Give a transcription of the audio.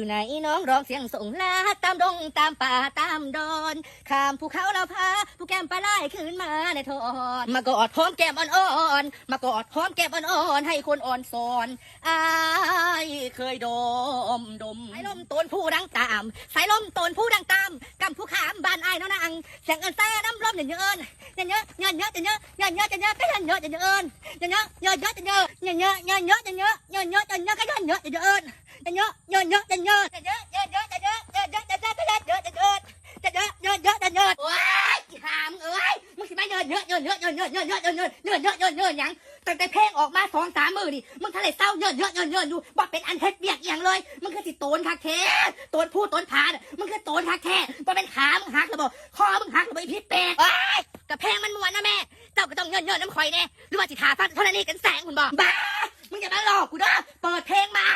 อยู่ไหนน้องร้องเสียงส่งลาตามดงตามป่าตามดอนข้ามภูเขาเราพาผู้แก้มปลาไหลขึ้นมาในทอนมากอดหอมแก้มอ่อนอ่อนมากอดหอมแก้มอ่อนอ่อนให้คนอ่อนสอนอายเคยดมดมสายลมต้นผู้ดังตาม สายลมต้นผู้ดังตามกำผู้ขามบัน งเสียงเอินแซ่น้ำร่มอย่างเยอะเอินเยอะเยอะเยอะเยอะเยอะเยอะเยอะก็เยอะเยอะเยอะเอินเยอะเยอะเยอะเยอะเยอะเยอะเยอะเยอะเยอะเยอะเยอะเยอะก็เยอะเยอะเยอะเอินเยอะเยอะเยอะเยอะเยอะเยอะเยอะเยอะเยอะเยอะเยอะก็เยอะเยอะเยอะเยอะเยอะเยอะเยอะว้ายหามเอ้ยมึงสิมาเยอะเยอะเยอะเยอะเยอะเยอะเยอะเยอะเยอะเยอะเยอะเยอะเยอะยังตั้งแต่เพลงออกมาสองสามมือนี่มึงทะเลเศร้าเยอะเยอะเยอะเยอะอยู่บ่เป็นอันเฮ็ดเบียกอย่างเลยมึงคือสิโตนคักแท้โตนผู้โตนผานมึงคือโตนคัก อมึงหักระบ่อีพี่เป็ดโอ้ยกระเพลงมันม้วนนะแม่ เจ้าก็ต้องเยินเยินน้ำข่อยแน่หรือว่าสิทาฟังเท่านั้นนี่กันแสงคุณบอกบ้ามึงอย่ามาหลอกกูเด้อเปิดเพลงมา